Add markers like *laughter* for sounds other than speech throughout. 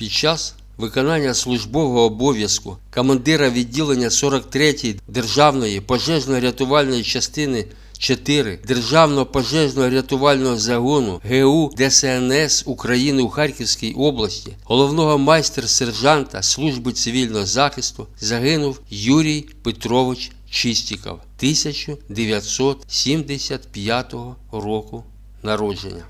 Під час виконання службового обов'язку командира відділення 43-ї державної пожежно-рятувальної частини 4 Державного пожежно-рятувального загону ГУ ДСНС України у Харківській області, головного майстер-сержанта Служби цивільного захисту загинув Юрій Петрович Чистіков 1975 року народження.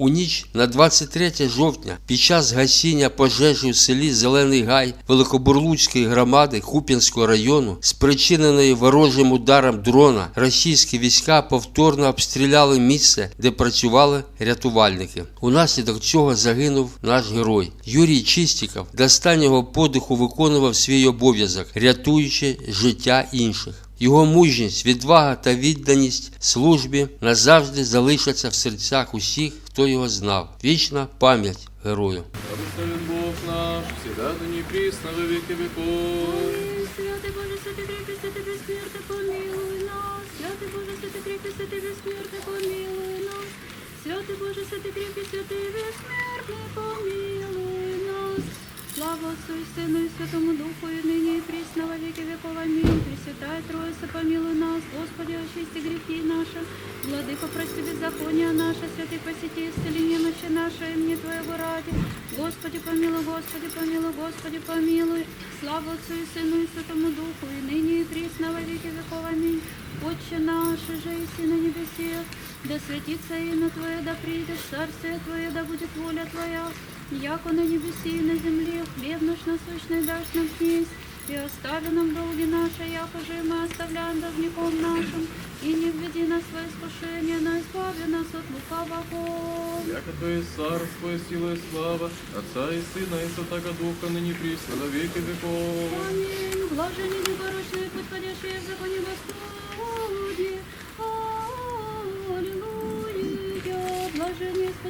У ніч на 23 жовтня під час гасіння пожежі у селі Зелений Гай Великобурлуцької громади Куп'янського району, спричиненої ворожим ударом дрона, російські війська повторно обстріляли місце, де працювали рятувальники. Унаслідок цього загинув наш герой. Юрій Чистіков до останнього подиху виконував свій обов'язок, рятуючи життя інших. Його мужність, відвага та відданість службі назавжди залишаться в серцях усіх, хто його знав. Вічна пам'ять герою. Благословен Бог наш, всегда ныне и присно во веки веков. Святый Боже, святый крепкий, святый бессмертный, помилуй нас. Святый Боже, святый крепкий, святый бессмертный, помилуй нас. Святый Боже, святый крепкий, святый бессмертный, помилуй нас. Слава Отцу и Сыну и Святому Духу, и ныне и присно во веки веков. Аминь. Пресвятая Троица, помилуй нас. Господи, очисти грехи наши. Владыка, прости беззакония наше. Святый, посети, исцели немощи наши, имени Твоего ради. Господи, помилуй, Господи, помилуй, Господи, помилуй. Слава Отцу и Сыну и Святому Духу, и ныне и присно во веки веков. Аминь. Отче наш, же и на небесе, да святится имя Твое, да придет царствие Твое, да будет воля Твоя, яко на небеси и на земле, хлеб наш насущный дашь нам днесь, и остави нам долги наши, яко же и мы оставляем должником нашим, и не введи нас в искушение, но избави нас от лукавого. Яко Твое царство и сила и слава, Отца и Сына и Святого Духа, ныне присно во веки веков. Аминь. Блажени непорочные, подходящие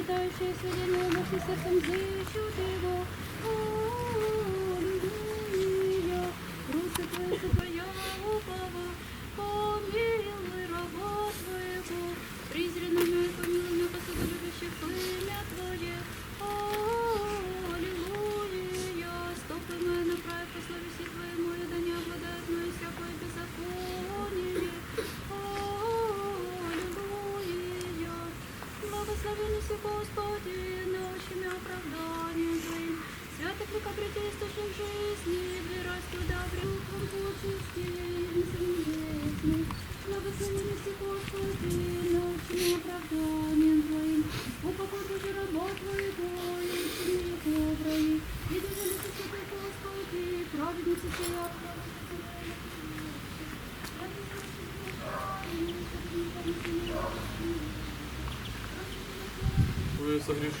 Блажени испытающие сведения души сердцем взыщут Его. Аллилуйя. Руки Твои за Твоя упова. Помилуй раба Твоего. Призренными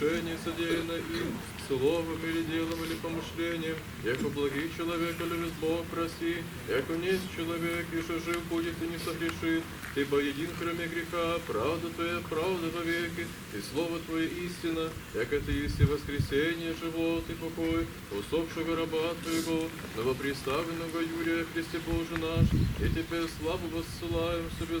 Твое согрешение содеяно им, словом или делом или помышлением, яко благий человек или лишь Бог проси, яко несть человек, и же жив будет и не согрешит, ибо един кроме греха, правда Твоя, правда вовеки, и слово Твое истина, яко Ты есть и воскресение, живот и покой, усопшего раба Твоего, новоприставленного Юрия, Христе Боже наш, и Тебе славу воссылаем себе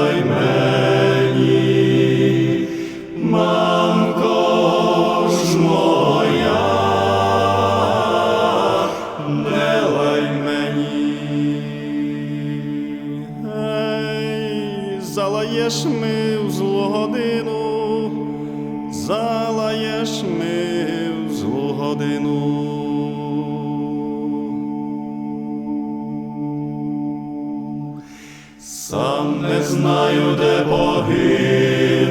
Залаєш ми в злу годину. Сам не знаю, де погину,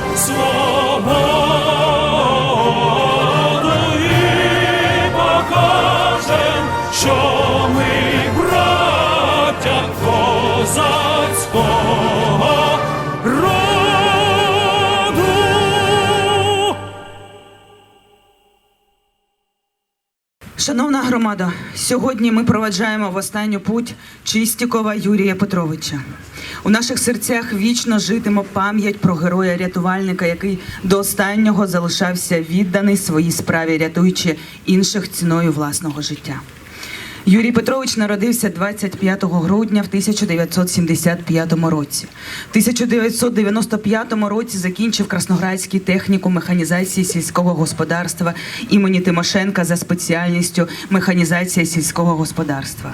козацького. Шановна громада, сьогодні ми проведжаємо в останню путь Чистікова Юрія Петровича. У наших серцях вічно житиме пам'ять про героя-рятувальника, який до останнього залишався відданий своїй справі, рятуючи інших ціною власного життя. Юрій Петрович народився 25 грудня в 1975 році. В 1995 році закінчив Красноградський техніку механізації сільського господарства імені Тимошенка за спеціальністю механізація сільського господарства.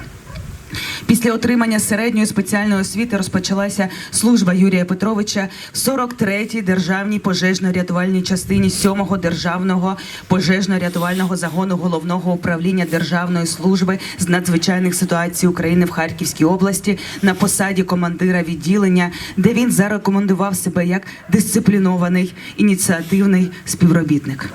Після отримання середньої спеціальної освіти розпочалася служба Юрія Петровича в 43-й державній пожежно-рятувальній частині 7-го державного пожежно-рятувального загону головного управління Державної служби з надзвичайних ситуацій України в Харківській області на посаді командира відділення, де він зарекомендував себе як дисциплінований ініціативний співробітник.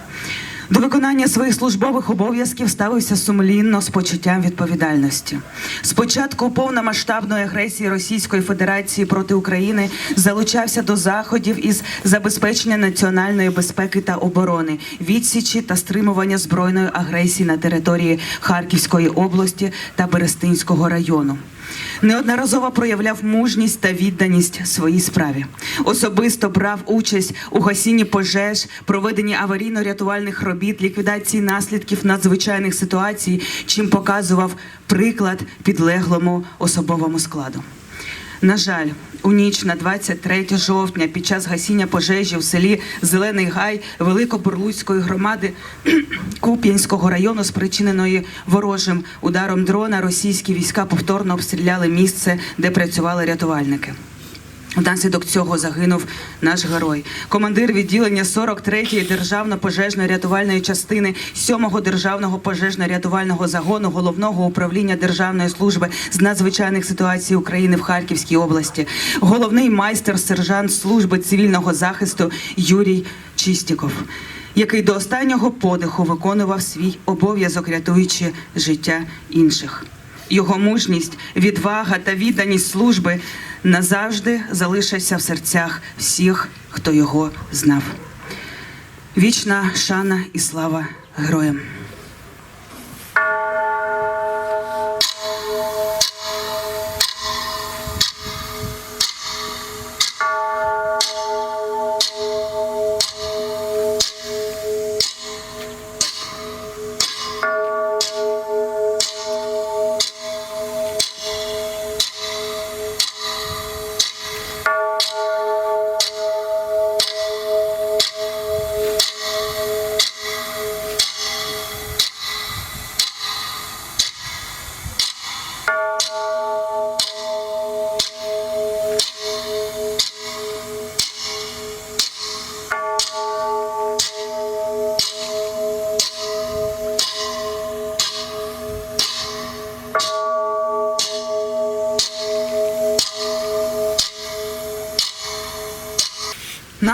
До виконання своїх службових обов'язків ставився сумлінно з почуттям відповідальності. Спочатку повномасштабної агресії Російської Федерації проти України залучався до заходів із забезпечення національної безпеки та оборони, відсічі та стримування збройної агресії на території Харківської області та Берестинського району. Неодноразово проявляв мужність та відданість своїй справі. Особисто брав участь у гасінні пожеж, проведенні аварійно-рятувальних робіт, ліквідації наслідків надзвичайних ситуацій, чим показував приклад підлеглому особовому складу. На жаль, у ніч на 23 жовтня під час гасіння пожежі в селі Зелений Гай Великобурлуцької громади *clears throat* Куп'янського району, спричиненої ворожим ударом дрона, російські війська повторно обстріляли місце, де працювали рятувальники. Внаслідок цього загинув наш герой, командир відділення 43-ї державно-пожежної рятувальної частини 7-го державного пожежно-рятувального загону головного управління Державної служби з надзвичайних ситуацій України в Харківській області, головний майстер сержант служби цивільного захисту Юрій Чистіков, який до останнього подиху виконував свій обов'язок, рятуючи життя інших. Його мужність, відвага та відданість служби назавжди залишаться в серцях всіх, хто його знав. Вічна шана і слава героям.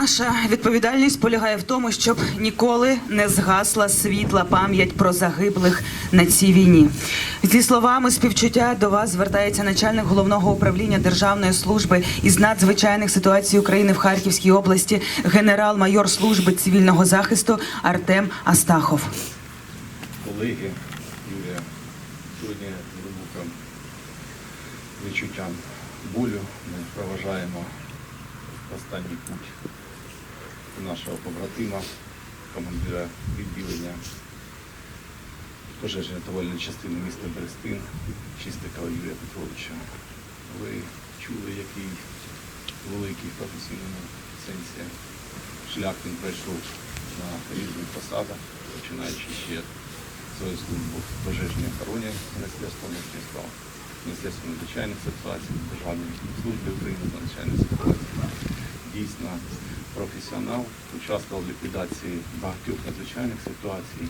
Наша відповідальність полягає в тому, щоб ніколи не згасла світла пам'ять про загиблих на цій війні. Зі словами співчуття до вас звертається начальник головного управління Державної служби із надзвичайних ситуацій України в Харківській області, генерал-майор служби цивільного захисту Артем Астахов. колеги Юрія сьогодні глибоким відчуттям болю ми проважаємо останній путь нашого побратима, командира відділення пожежної рятувальної частини міста Берестин, Чистикова Юрія Петровича. Ви чули, який великий в професійному сенсі шлях він пройшов на різних посадах, починаючи ще свою службу в пожежній охороні Міністерства внутрішніх справ, Міністерства надзвичайних ситуацій, Державної служби України з надзвичайних ситуацій. Дійсно професіонал, участвував в ліквідації багатьох надзвичайних ситуацій,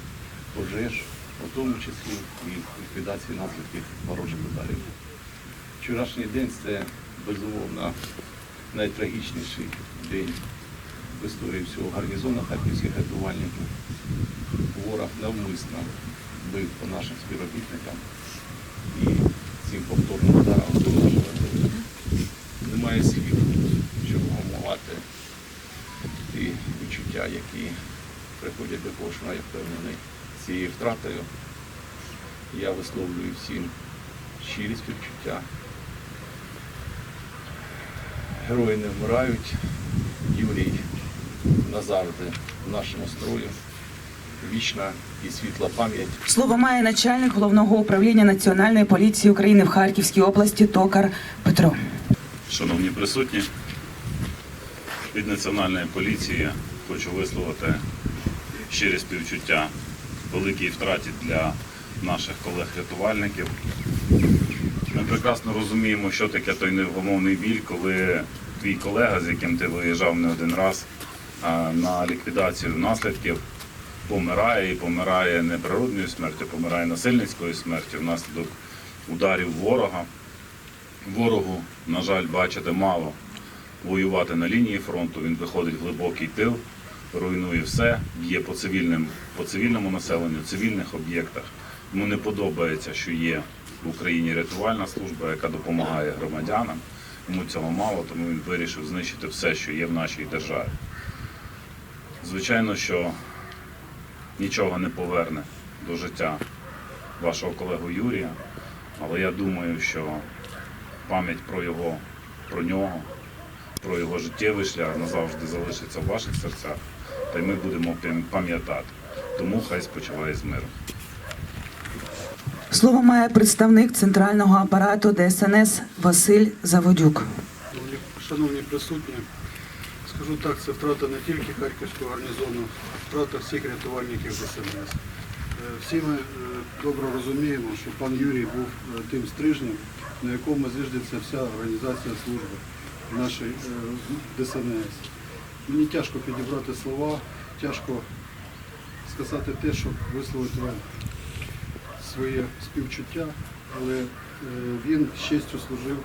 пожеж, у тому числі і в ліквідації наслідків ворожих ударів. Вчорашній день це безумовно найтрагічніший день в історії всього гарнізону харківських рятувальників. Ворог навмисно бив по нашим співробітникам і цим повторним ударом до нашого. Немає слів, щоб гамувати ті відчуття, які приходять до кожного, я впевнений, цією втратою. Я висловлюю всім щирі співчуття. Герої не вмирають. Юрій назавжди в нашому строю. Вічна і світла пам'ять Слово має начальник головного управління Національної поліції України в Харківській області Токар Петро. Шановні присутні, від Національної поліції хочу висловити щирі співчуття великій втраті для наших колег-рятувальників. Ми прекрасно розуміємо, що таке той невгомовний біль, коли твій колега, з яким ти виїжджав не один раз на ліквідацію наслідків, помирає і помирає не природною смертю, помирає насильницькою смертю внаслідок ударів ворога. Ворогу, на жаль, бачите, мало воювати на лінії фронту. Він виходить в глибокий тил, руйнує все, б'є по цивільним, по цивільному населенню, цивільних об'єктах. Йому не подобається, що є в Україні рятувальна служба, яка допомагає громадянам. Йому цього мало, тому він вирішив знищити все, що є в нашій державі. Звичайно, що нічого не поверне до життя вашого колегу Юрія, але я думаю, що пам'ять про його, про нього, про його життєвий шлях назавжди залишиться в ваших серцях, та й ми будемо пам'ятати. Тому хай спочиває з миром. Слово має представник центрального апарату ДСНС Василь Заводюк. Шановні- присутні, скажу так, це втрата не тільки Харківського гарнізону, втрата всіх рятувальників ДСНС. Е, Всі ми е, добре розуміємо, що пан Юрій був е, тим стрижнем, на якому зиждеться вся організація служби нашої ДСНС. Мені тяжко підібрати слова, тяжко сказати те, щоб висловити вам своє співчуття, але е, він з честю служив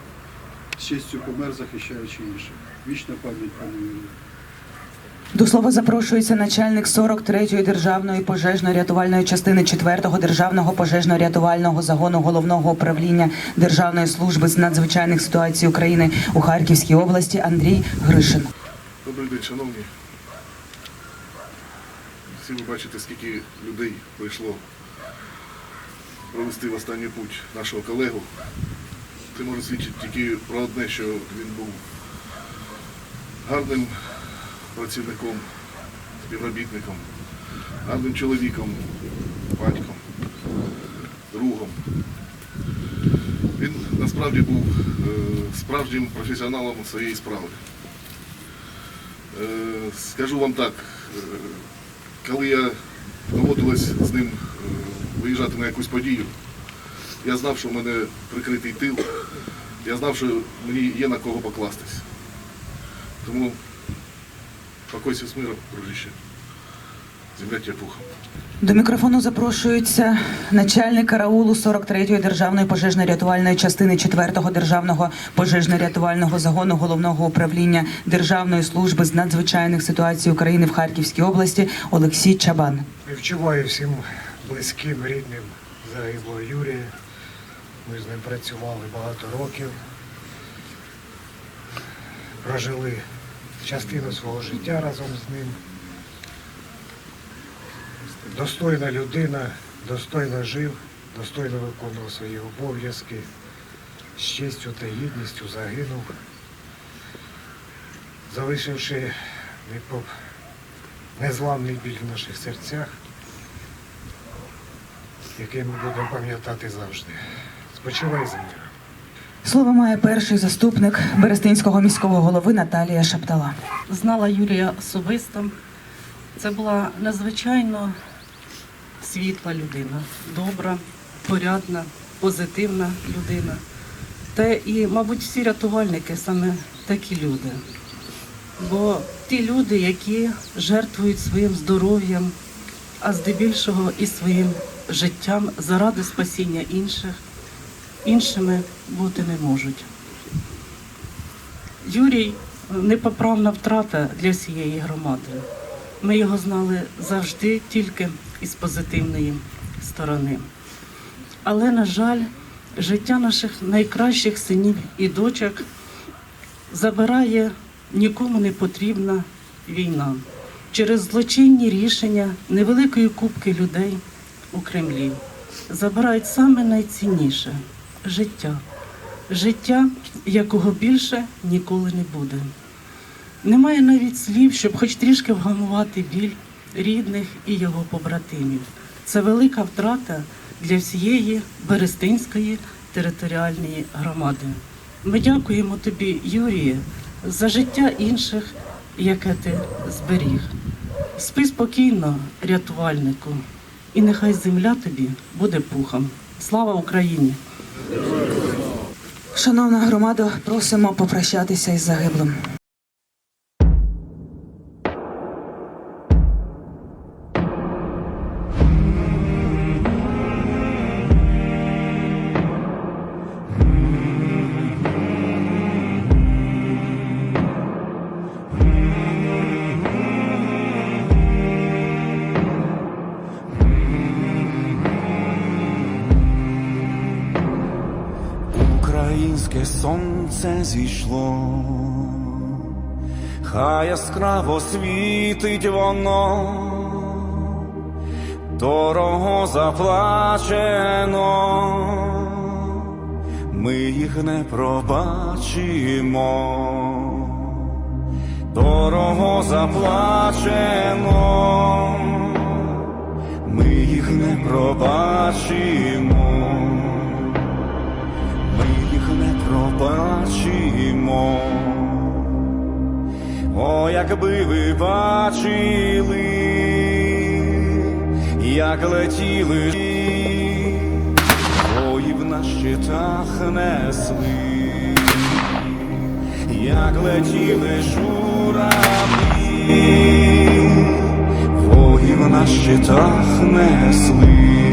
з честю помер, захищаючи інших. Вічна пам'ять пану Юрію. До слова запрошується начальник 43-ї державної пожежно-рятувальної частини 4-го державного пожежно-рятувального загону головного управління Державної служби з надзвичайних ситуацій України у Харківській області Андрій Гришин. Добрий день, шановні. Всі ви бачите, скільки людей прийшло провести в останній путь нашого колегу. Це може свідчити тільки про одне, що він був гарним працівником, співробітником, гарним чоловіком, батьком, другом. Він насправді був е, справжнім професіоналом своєї справи. Е, Скажу вам так, е, коли я доводилось з ним е, виїжджати на якусь подію, я знав, що в мене прикритий тил, я знав, що мені є на кого покластись. Тому покойся з миром, дружище. Земля тебе пухом. До мікрофону запрошується начальник караулу 43-ї державної пожежно-рятувальної частини 4-го державного пожежно-рятувального загону головного управління Державної служби з надзвичайних ситуацій України в Харківській області Олексій Чабан. Відчуваю всім близьким, рідним загиблого Юрія. Ми з ним працювали багато років. Прожили частину свого життя разом з ним. Достойна людина, достойно жив, достойно виконував свої обов'язки, з честю та гідністю загинув, залишивши незламний біль в наших серцях, який ми будемо пам'ятати завжди. Спочивай з миром. Слово має перший заступник Берестинського міського голови Наталія Шаптала. знала Юрія особисто. Це була надзвичайно світла людина, добра, порядна, позитивна людина. Та і, мабуть, всі рятувальники саме такі люди. Бо ті люди, які жертвують своїм здоров'ям, а здебільшого і своїм життям заради спасіння інших, іншими бути не можуть. Юрій непоправна втрата для всієї громади. Ми його знали завжди тільки із позитивної сторони. Але, на жаль, життя наших найкращих синів і дочок забирає нікому не потрібна війна через злочинні рішення невеликої кубки людей у Кремлі. Забирають саме найцінніше життя життя, якого більше ніколи не буде. Немає навіть слів, щоб хоч трішки вгамувати біль рідних і його побратимів. Це велика втрата для всієї Берестинської територіальної громади. Ми дякуємо тобі, Юріє, за життя інших, яке ти зберіг. Спи спокійно, рятувальнику, і нехай земля тобі буде пухом. Слава Україні! Шановна громада, просимо попрощатися із загиблим. Яскраво світить воно, дорого заплачено, ми їх не пробачимо, дорого заплачено, ми їх не пробачимо. Ми їх не пробачимо. О, якби ви бачили, як летіли, воїв на щитах несли, як летіли журавлі, воїв на щитах несли